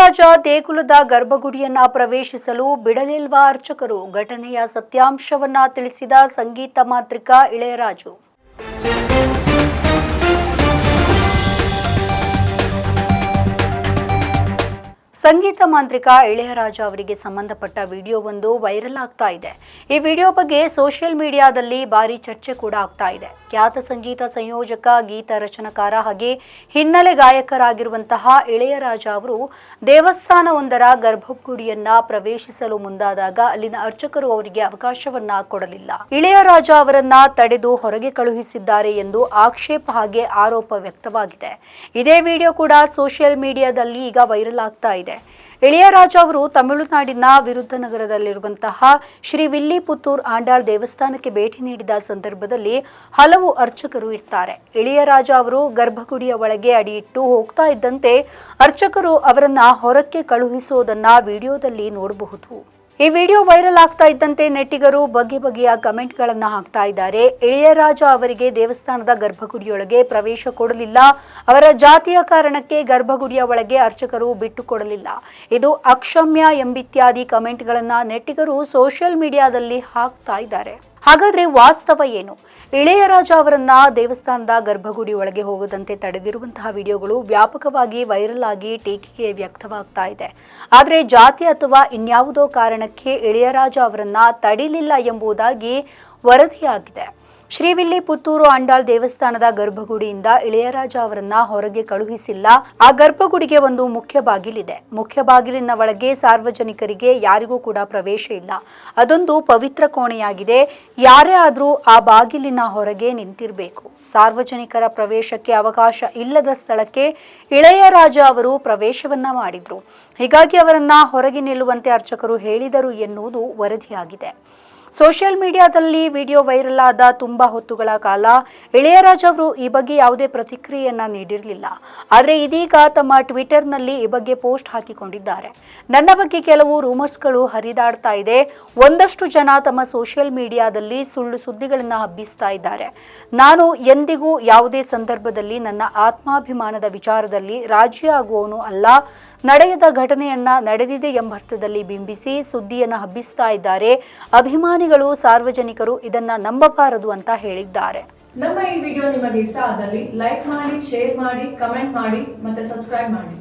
ಇಳೆಯರಾಜ ದೇಗುಲದ ಗರ್ಭಗುಡಿಯನ್ನ ಪ್ರವೇಶಿಸಲು ಬಿಡಲಿಲ್ವ ಅರ್ಚಕರು? ಘಟನೆಯ ಸತ್ಯಾಂಶವನ್ನ ತಿಳಿಸಿದ ಸಂಗೀತ ಮಾಂತ್ರಿಕ ಇಳೆಯರಾಜು. ಸಂಗೀತ ಮಾಂತ್ರಿಕ ಇಳೆಯರಾಜ ಅವರಿಗೆ ಸಂಬಂಧಪಟ್ಟ ವಿಡಿಯೋವೊಂದು ವೈರಲ್ ಆಗ್ತಾ ಇದೆ. ಈ ವಿಡಿಯೋ ಬಗ್ಗೆ ಸೋಷಿಯಲ್ ಮೀಡಿಯಾದಲ್ಲಿ ಭಾರಿ ಚರ್ಚೆ ಕೂಡ ಆಗ್ತಾ ಇದೆ. ಖ್ಯಾತ ಸಂಗೀತ ಸಂಯೋಜಕ, ಗೀತ ರಚನಕಾರ ಹಾಗೆ ಹಿನ್ನೆಲೆ ಗಾಯಕರಾಗಿರುವಂತಹ ಇಳೆಯರಾಜ ಅವರು ದೇವಸ್ಥಾನವೊಂದರ ಗರ್ಭಗುಡಿಯನ್ನ ಪ್ರವೇಶಿಸಲು ಮುಂದಾದಾಗ ಅಲ್ಲಿನ ಅರ್ಚಕರು ಅವರಿಗೆ ಅವಕಾಶವನ್ನ ಕೊಡಲಿಲ್ಲ. ಇಳೆಯರಾಜ ಅವರನ್ನ ತಡೆದು ಹೊರಗೆ ಕಳುಹಿಸಿದ್ದಾರೆ ಎಂದು ಆಕ್ಷೇಪ ಹಾಗೆ ಆರೋಪ ವ್ಯಕ್ತವಾಗಿದೆ. ಇದೇ ವಿಡಿಯೋ ಕೂಡ ಸೋಷಿಯಲ್ ಮೀಡಿಯಾದಲ್ಲಿ ಈಗ ವೈರಲ್ ಆಗ್ತಾ ಇದೆ. ಇಳೆಯರಾಜ ಅವರು ತಮಿಳುನಾಡಿನ ವಿರುದ್ಧ ನಗರದಲ್ಲಿರುವಂತಹ ಶ್ರೀ ವಿಲ್ಲಿಪುತ್ತೂರ್ ಆಂಡಾಳ್ ದೇವಸ್ಥಾನಕ್ಕೆ ಭೇಟಿ ನೀಡಿದ ಸಂದರ್ಭದಲ್ಲಿ ಹಲವು ಅರ್ಚಕರು ಇರ್ತಾರೆ. ಇಳಿಯರಾಜ ಅವರು ಗರ್ಭಗುಡಿಯ ಒಳಗೆ ಅಡಿಯಿಟ್ಟು ಹೋಗ್ತಾ ಇದ್ದಂತೆ ಅರ್ಚಕರು ಅವರನ್ನ ಹೊರಕ್ಕೆ ಕಳುಹಿಸೋದನ್ನ ವಿಡಿಯೋದಲ್ಲಿ ನೋಡಬಹುದು. ಈ ವಿಡಿಯೋ ವೈರಲ್ ಆಗ್ತಾ ಇದ್ದಂತೆ ನೆಟ್ಟಿಗರು ಬಗೆ ಬಗೆಯ ಕಮೆಂಟ್ಗಳನ್ನು ಹಾಕ್ತಾ ಇದ್ದಾರೆ. ಇಳಿಯರಾಜ ಅವರಿಗೆ ದೇವಸ್ಥಾನದ ಗರ್ಭಗುಡಿಯೊಳಗೆ ಪ್ರವೇಶ ಕೊಡಲಿಲ್ಲ. ಅವರ ಜಾತಿಯ ಕಾರಣಕ್ಕೆ ಗರ್ಭಗುಡಿಯ ಒಳಗೆ ಅರ್ಚಕರು ಬಿಟ್ಟು ಕೊಡಲಿಲ್ಲ. ಇದು ಅಕ್ಷಮ್ಯ ಎಂಬಿತ್ಯಾದಿ ಕಮೆಂಟ್ಗಳನ್ನು ನೆಟ್ಟಿಗರು ಸೋಷಿಯಲ್ ಮೀಡಿಯಾದಲ್ಲಿ ಹಾಕ್ತಾ ಇದ್ದಾರೆ. ಹಾಗಾದ್ರೆ ವಾಸ್ತವ ಏನು? ಇಳೆಯರಾಜ ಅವರನ್ನ ದೇವಸ್ಥಾನದ ಗರ್ಭಗುಡಿ ಒಳಗೆ ಹೋಗದಂತೆ ತಡೆದಿರುವಂತಹ ವಿಡಿಯೋಗಳು ವ್ಯಾಪಕವಾಗಿ ವೈರಲ್ ಆಗಿ ಟೀಕೆಗೆ ವ್ಯಕ್ತವಾಗ್ತಾ ಇದೆ. ಆದರೆ ಜಾತಿ ಅಥವಾ ಇನ್ಯಾವುದೋ ಕಾರಣಕ್ಕೆ ಇಳೆಯರಾಜ ಅವರನ್ನ ತಡಿಲಿಲ್ಲ ಎಂಬುದಾಗಿ ವರದಿಯಾಗಿದೆ. ಶ್ರೀವಿಲ್ಲಿ ಪುತ್ತೂರು ಅಂಡಾಳ್ ದೇವಸ್ಥಾನದ ಗರ್ಭಗುಡಿಯಿಂದ ಇಳೆಯರಾಜ ಅವರನ್ನ ಹೊರಗೆ ಕಳುಹಿಸಿಲ್ಲ. ಆ ಗರ್ಭಗುಡಿಗೆ ಒಂದು ಮುಖ್ಯ ಬಾಗಿಲಿದೆ. ಮುಖ್ಯ ಬಾಗಿಲಿನ ಒಳಗೆ ಸಾರ್ವಜನಿಕರಿಗೆ ಯಾರಿಗೂ ಕೂಡ ಪ್ರವೇಶ ಇಲ್ಲ. ಅದೊಂದು ಪವಿತ್ರ ಕೋಣೆಯಾಗಿದೆ. ಯಾರೇ ಆದರೂ ಆ ಬಾಗಿಲಿನ ಹೊರಗೆ ನಿಂತಿರಬೇಕು. ಸಾರ್ವಜನಿಕರ ಪ್ರವೇಶಕ್ಕೆ ಅವಕಾಶ ಇಲ್ಲದ ಸ್ಥಳಕ್ಕೆ ಇಳೆಯರಾಜ ಅವರು ಪ್ರವೇಶವನ್ನ ಮಾಡಿದ್ರು. ಹೀಗಾಗಿ ಅವರನ್ನ ಹೊರಗೆ ನಿಲ್ಲುವಂತೆ ಅರ್ಚಕರು ಹೇಳಿದರು ಎನ್ನುವುದು ವರದಿಯಾಗಿದೆ. ಸೋಷಿಯಲ್ ಮೀಡಿಯಾದಲ್ಲಿ ವಿಡಿಯೋ ವೈರಲ್ ಆದ ತುಂಬಾ ಹೊತ್ತುಗಳ ಕಾಲ ಇಳೆಯರಾಜ್ ಅವರು ಈ ಬಗ್ಗೆ ಯಾವುದೇ ಪ್ರತಿಕ್ರಿಯೆಯನ್ನ ನೀಡಿರಲಿಲ್ಲ. ಆದರೆ ಇದೀಗ ತಮ್ಮ ಟ್ವಿಟರ್ನಲ್ಲಿ ಈ ಬಗ್ಗೆ ಪೋಸ್ಟ್ ಹಾಕಿಕೊಂಡಿದ್ದಾರೆ. ನನ್ನ ಬಗ್ಗೆ ಕೆಲವು ರೂಮರ್ಸ್ಗಳು ಹರಿದಾಡ್ತಾ ಇದೆ. ಒಂದಷ್ಟು ಜನ ತಮ್ಮ ಸೋಷಿಯಲ್ ಮೀಡಿಯಾದಲ್ಲಿ ಸುಳ್ಳು ಸುದ್ದಿಗಳನ್ನು ಹಬ್ಬಿಸ್ತಾ ಇದ್ದಾರೆ. ನಾನು ಎಂದಿಗೂ ಯಾವುದೇ ಸಂದರ್ಭದಲ್ಲಿ ನನ್ನ ಆತ್ಮಾಭಿಮಾನದ ವಿಚಾರದಲ್ಲಿ ರಾಜಿಯಾಗುವವನು ಅಲ್ಲ. ನಡೆಯದ ಘಟನೆಯನ್ನ ನಡೆದಿದೆ ಎಂಬರ್ಥದಲ್ಲಿ ಬಿಂಬಿಸಿ ಸುದ್ದಿಯನ್ನು ಹಬ್ಬಿಸ್ತಾ ಇದ್ದಾರೆ. ಅಭಿಮಾನಿಗಳು, ಸಾರ್ವಜನಿಕರು ಇದನ್ನ ನಂಬಬಾರದು ಅಂತ ಹೇಳಿದ್ದಾರೆ. ನಮ್ಮ ಈ ವಿಡಿಯೋ ನಿಮಗೆ ಇಷ್ಟ ಆದಲ್ಲಿ ಲೈಕ್ ಮಾಡಿ, ಶೇರ್ ಮಾಡಿ, ಕಮೆಂಟ್ ಮಾಡಿ ಮತ್ತೆ ಸಬ್ಸ್ಕ್ರೈಬ್ ಮಾಡಿ.